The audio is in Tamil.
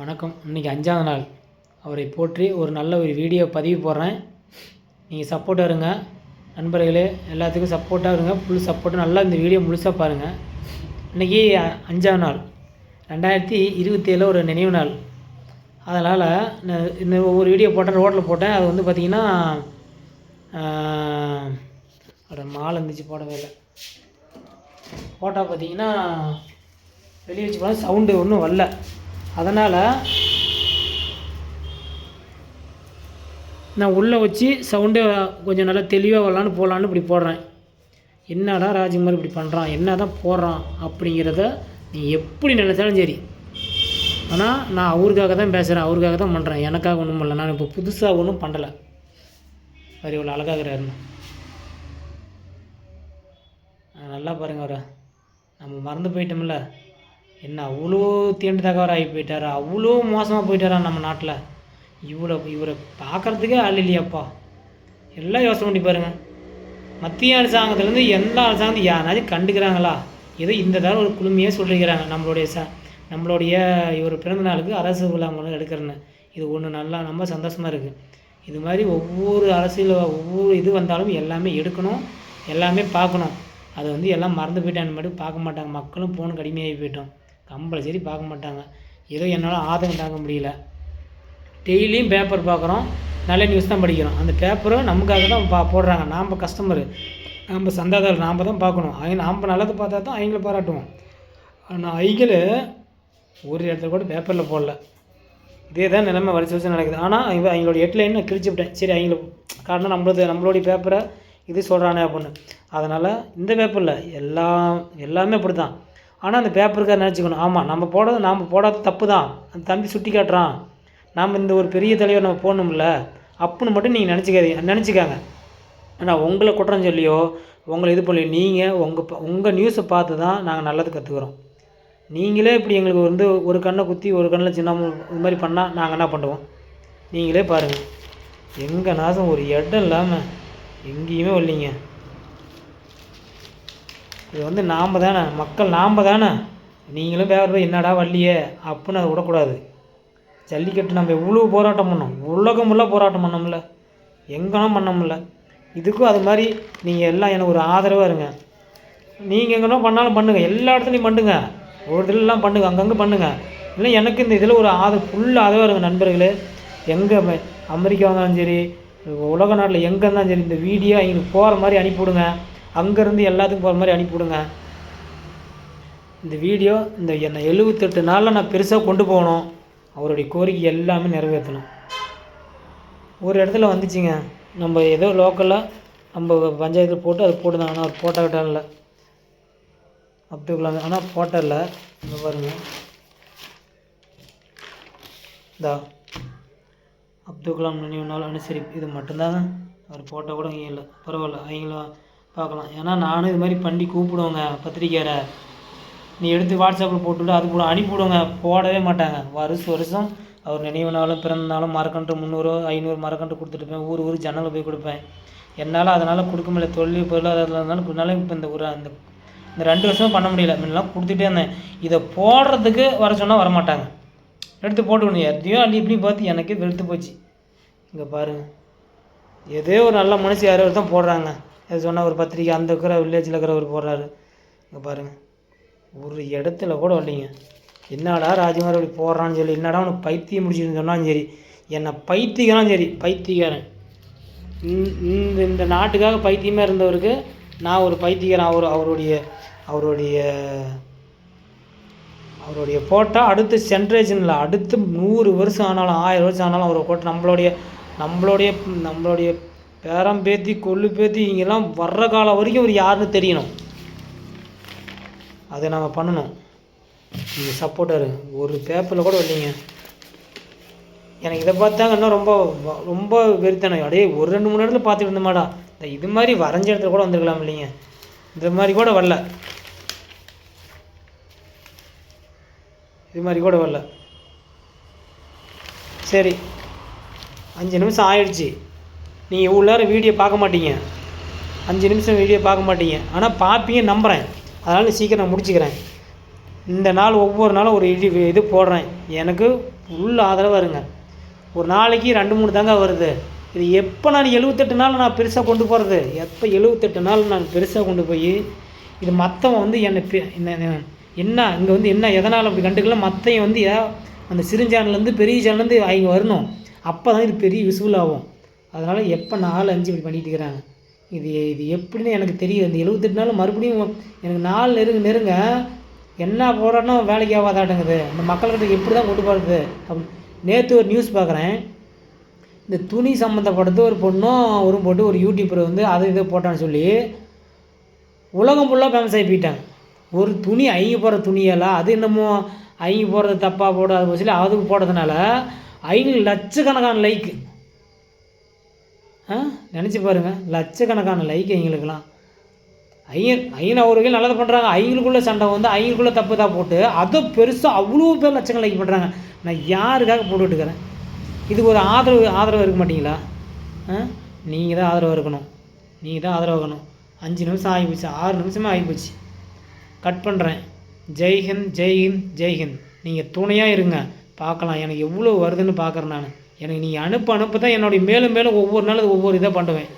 வணக்கம். இன்றைக்கி அஞ்சாவது நாள். அவரை போற்றி ஒரு நல்ல ஒரு வீடியோ பதிவு போடுறேன். நீங்கள் சப்போர்ட்டாக இருங்க. நண்பர்களே எல்லாத்துக்கும் சப்போர்ட்டாக இருங்க. ஃபுல் சப்போர்ட்டாக நல்லா இந்த வீடியோ முழுசாக பாருங்கள் இன்றைக்கி அஞ்சாவது நாள். ரெண்டாயிரத்தி இருபத்தேழில் ஒரு நினைவு நாள். அதனால் இந்த ஒவ்வொரு வீடியோ போட்டேன் ரோட்டில் போட்டேன். அது வந்து பார்த்திங்கன்னா அட மாலை இருந்துச்சு போடவே இல்லை. போட்டால் பார்த்தீங்கன்னா வெளியே வச்சு போனால் சவுண்டு ஒன்றும் வரல. அதனால் நான் உள்ளே வச்சு சவுண்டு கொஞ்சம் நல்லா தெளிவாக வரலான்னு போகலான்னு இப்படி போடுறேன். என்னடா ராஜ்குமார் இப்படி பண்ணுறான் என்ன தான் போடுறான் அப்படிங்கிறத நீ எப்படி நினச்சாலும் சரி. ஆனால் நான் அவருக்காக தான் பேசுகிறேன் அவருக்காக தான் பண்ணுறேன் எனக்காக ஒன்றும் பண்ணல. நான் இப்போ புதுசாக ஒன்றும் பண்ணலை. அவர் இவ்வளோ அழகாகிறாருன்னு நல்லா பாருங்க அவரை. நம்ம மறந்து போயிட்டோம்ல. என்ன அவ்வளோ தீண்டு தகவல் போயிட்டாரா? அவ்வளோ மோசமாக போயிட்டாரா நம்ம நாட்டில்? இவ்வளோ இவரை பார்க்குறதுக்கே ஆள் இல்லையாப்பா. எல்லாம் யோசனை பண்ணி பாருங்கள் மத்திய அரசாங்கத்துலேருந்து எந்த அரசாங்கத்தையும் யாராச்சும் கண்டுக்கிறாங்களா? ஏதோ இந்த தடவை ஒரு குழுமையாக சொல்லிருக்கிறாங்க நம்மளுடைய ச நம்மளுடைய இவர் பிறந்த நாளுக்கு அரசு விழா எடுக்கிறேன்னு. இது ஒன்று நல்லா ரொம்ப சந்தோஷமாக இருக்குது இது மாதிரி ஒவ்வொரு அரசியல் ஒவ்வொரு இது வந்தாலும் எல்லாமே எடுக்கணும் எல்லாமே பார்க்கணும். அது வந்து எல்லாம் மறந்து போயிட்டான்னு மட்டும் பார்க்க மாட்டாங்க. மக்களும் ஃபோனுக்கு கடுமையாகி போயிட்டோம். கம்பல்சரி பார்க்க மாட்டாங்க. ஏதோ என்னால் ஆதங்கம் தாங்க முடியல. டெய்லியும் பேப்பர் பார்க்குறோம். நல்ல நியூஸ் தான் படிக்கிறோம். அந்த பேப்பரும் நமக்காக தான் பா போடுறாங்க. நாம் கஸ்டமரு நம்ம சந்தாதாரர் நாம் தான் பார்க்கணும். அவங்க நாம் நல்லது பார்த்தா தான் அவங்கள பாராட்டுவோம். ஆனால் அவங்கள ஒரு இடத்துல கூட பேப்பரில் போடல. இதே தான் நிலைமை வரிசை வரிசை நடக்குது. ஆனால் அவங்களோட ஹெட்லைன் நான் கிழிச்சு விட்டேன். சரி அவங்கள காரணம் நம்மளது நம்மளுடைய பேப்பரை இது சொல்கிறானே அப்படின்னு. அதனால் இந்த பேப்பரில் எல்லாம் எல்லாமே அப்படி தான் ஆனால் அந்த பேப்பருக்காக நினச்சிக்கணும். ஆமாம் நம்ம போடாத நாம் போடாத தப்பு தான் அந்த தம்பி சுட்டி காட்டுறான். நாம் இந்த ஒரு பெரிய தலைவர் நம்ம போடணும்ல அப்புன்னு மட்டும் நீங்கள் நினச்சிக்காதீங்க நினச்சிக்காங்க. ஆனால் உங்களை குற்றம் சொல்லியோ உங்களை இது பண்ணி நீங்கள் உங்கள் உங்கள் நியூஸை பார்த்து தான் நாங்கள் நல்லது கற்றுக்குறோம் நீங்களே இப்படி எங்களுக்கு வந்து ஒரு கண்ணை குத்தி ஒரு கண்ணில் சின்ன இது மாதிரி பண்ணால் நாங்கள் என்ன பண்ணுவோம்? நீங்களே பாருங்கள் எங்கள் நாசம் ஒரு இடம் இல்லாமல் எங்கேயுமே வரலீங்க. இது வந்து நாம் தானே? மக்கள் நாம் தானே? நீங்களும் பேப்பர் போய் என்னடா வள்ளியே? அப்படின்னு அதை விடக்கூடாது. ஜல்லிக்கட்டு நம்ம இவ்வளோ போராட்டம் பண்ணோம். உலகம் ஃபுல்லாக போராட்டம் பண்ணோம்ல. எங்கேனா பண்ணோம்ல இதுக்கும் அது மாதிரி நீங்கள் எல்லாம் எனக்கு ஒரு ஆதரவாக இருங்க. நீங்கள் எங்கன்னா பண்ணாலும் பண்ணுங்கள் எல்லா இடத்துலையும் பண்ணுங்க. ஒரு இதுலலாம் பண்ணுங்கள் அங்கங்கே பண்ணுங்கள் இல்லை எனக்கு இந்த இதில் ஒரு ஆதரவு ஃபுல் ஆதரவாக இருங்க நண்பர்களே. எங்கே அமெரிக்கா இருந்தாலும் சரி உலக நாட்டில் எங்கே இருந்தாலும் சரி இந்த வீடியோ எங்களுக்கு போகிற மாதிரி அனுப்பிவிடுங்க. அங்கேருந்து எல்லாத்துக்கும் போகிற மாதிரி அனுப்பிவிடுங்க. இந்த வீடியோ இந்த என்னை எழுபத்தெட்டு நாளில் நான் பெருசாக கொண்டு போகணும். அவருடைய கோரிக்கை எல்லாமே நிறைவேற்றணும். ஒரு இடத்துல வந்துச்சுங்க. நம்ம ஏதோ லோக்கலாக நம்ம பஞ்சாயத்தில் போட்டு அது போட்டுதான். ஆனால் அவர் போட்டோ இல்லை. அப்துல் கலாம் ஆனால் போட்டல இல்லை. இங்கே பாருங்க. இந்தா. அப்துல் கலாம் நினைவு நாள் அனுசரிப்பு. இது மட்டும்தாங்க. அவர் போட்டோ கூட இங்கே இல்லை. பரவாயில்ல. அவங்களும் பார்க்கலாம். ஏன்னா நானும் இது மாதிரி பண்ணி கூப்பிடுவேங்க பத்திரிக்கையாரை. நீ எடுத்து வாட்ஸ்அப்பில் போட்டுவிட்டு அது கூட அனுப்பிவிடுங்க. போடவே மாட்டாங்க. வருஷம் வருஷம் அவர் நினைவு நாளும் பிறந்த நாளும் மரக்கன்று முந்நூறு ஐநூறு மரக்கன்று கொடுத்துட்டுப்பேன். ஊர் ஊர் ஜன்னலில் போய் கொடுப்பேன். என்னால் அதனால் கொடுக்க முடியல. தொழில் பொருளாதாரத்தில் இருந்தாலும் என்னால் இப்போ இந்த ஒரு அந்த இந்த ரெண்டு வருஷமும் பண்ண முடியல. முன்னெல்லாம் கொடுத்துட்டே இருந்தேன். இதை போடுறதுக்கு வர சொன்னால் வரமாட்டாங்க. எடுத்து போட்டுக்கணும் எதையும் அள்ளி இப்படி பார்த்து எனக்கே வெறுத்து போச்சு. இங்கே பாருங்கள் ஏதோ ஒரு நல்ல மனுஷன் யாரோ தான் போடுறாங்க. எது சொன்னால் ஒரு பத்திரிக்கை அந்த இருக்கிற வில்லேஜில் இருக்கிறவர் போடுறாரு. இங்கே பாருங்கள் ஒரு இடத்துல கூட வரலைங்க. என்னடா ராஜ்குமார் இப்படி போடுறான்னு சொல்லி என்னடா உனக்கு பைத்தியம் முடிச்சுன்னு சொன்னாலும் சரி என்னை பைத்தியக்காரன் சரி பைத்தியக்காரன். இந்த இந்த நாட்டுக்காக பைத்தியமாக இருந்தவருக்கு நான் ஒரு பைத்தியக்காரன் அவர் அவருடைய அவருடைய அவருடைய போட்டால் அடுத்து ஜென்ரேஷனில் அடுத்து நூறு வருஷம் ஆனாலும் ஆயிரம் வருஷம் ஆனாலும் அவரை போட்டு நம்மளுடைய நம்மளுடைய நம்மளுடைய பேரம் பேத்தி கொள்ளு பேத்தி இங்கெல்லாம் வர்ற காலம் வரைக்கும் அவர் யாருன்னு தெரியணும். அதை நம்ம பண்ணணும். நீங்கள் சப்போர்ட்டாரு ஒரு பேப்பரில் கூட இல்லைங்க எனக்கு இதை பார்த்தாங்க இன்னும் ரொம்ப ரொம்ப வெறித்தனம். அப்படியே ஒரு ரெண்டு மூணு இடத்துல பார்த்துட்டு இருந்தமாடா. இந்த இது மாதிரி வரைஞ்ச இடத்துல கூட வந்துருக்கலாம் இல்லைங்க. இந்த மாதிரி கூட வரல. இது மாதிரி கூட வரல. சரி. அஞ்சு நிமிஷம் ஆயிடுச்சு. நீங்கள் இவ்வளோ நேரம் வீடியோ பார்க்க மாட்டீங்க. அஞ்சு நிமிஷம் வீடியோ பார்க்க மாட்டீங்க. ஆனால் பார்ப்பீங்க நம்புகிறேன் அதனால் சீக்கிரம் நான் முடிச்சுக்கிறேன். இந்த நாள் ஒவ்வொரு நாளும் ஒரு இது இது போடுறேன். எனக்கு ஃபுல் ஆதரவாக இருங்க. ஒரு நாளைக்கு ரெண்டு மூணு தாங்க வருது. இது எப்போ நான் எழுபத்தெட்டு நாள் நான் பெருசாக கொண்டு போகிறது எப்போ எழுபத்தெட்டு நாள் நான் பெருசாக கொண்டு போய் இது மற்றவன் வந்து என்னை என்ன என்ன இங்கே வந்து என்ன எதனால் அப்படி கண்டுக்கல? மற்றையும் வந்து அந்த சிறு சேனல்லேருந்து பெரிய சேனல்லேருந்து அவங்க வரணும். அப்போ தான் இது பெரிய விசுவல் ஆகும். அதனால் எப்போ நாலு அஞ்சு இப்படி பண்ணிகிட்டு இருக்கிறாங்க? இது இது எப்படின்னு எனக்கு தெரியுது. இந்த எழுபத்தெட்டு நாள் மறுபடியும் எனக்கு நாள் நெருங்க நெருங்க என்ன போராட்டம் வேலைக்கு ஆகாதாட்டுங்குது. இந்த மக்கள்கிட்ட எப்படி தான் கொண்டு போகிறது அப்படி நேற்று ஒரு நியூஸ் பார்க்குறேன் இந்த துணி சம்மந்தப்பட்டது ஒரு பொண்ணும் ஒரு போட்டு ஒரு யூடியூப்பர் வந்து அதை இதை போட்டான்னு சொல்லி உலகம் ஃபுல்லாக ஃபேமஸ் ஆகி போயிட்டாங்க. ஒரு துணி ஐங்கி போடுற துணியெல்லாம் அது என்னமோ ஐங்கி போகிறது தப்பாக போடாது சொல்லி அதுக்கு போடுறதுனால ஐநூறு லட்சக்கணக்கான லைக்கு நினச்சி பாருங்கள் லட்சக்கணக்கான லைக் எங்களுக்கெல்லாம். ஐயன் ஐயன் அவர் வகையில் நல்லது பண்ணுறாங்க ஐயனுக்குள்ளே சண்டை வந்து ஐயனுக்குள்ளே தப்பு தான் போட்டு அதை பெருசாக அவ்வளோ பேர் லட்சங்கள் லைக் பண்ணுறாங்க நான் யாருக்காக போட்டுட்டுருக்கிறேன் இதுக்கு ஒரு ஆதரவு ஆதரவு இருக்க மாட்டிங்களா? ஆ நீங்கள் தான் ஆதரவு இருக்கணும். நீங்கள் தான் ஆதரவு இருக்கணும். அஞ்சு நிமிஷம் ஆகிப்போச்சு ஆறு நிமிஷமே ஆகிப்போச்சு. கட் பண்ணுறேன் ஜெய்ஹிந்த் ஜெய்ஹிந்த் ஜெய்ஹிந்த் நீங்கள் துணையாக இருங்க. பார்க்கலாம் எனக்கு எவ்வளோ வருதுன்னு பார்க்குறேன் நான். எனக்கு நீங்கள் அனுப்ப அனுப்ப தான் என்னுடைய மேலும் மேலும் ஒவ்வொரு நாளும் ஒவ்வொரு இதை பண்ணுவேன்.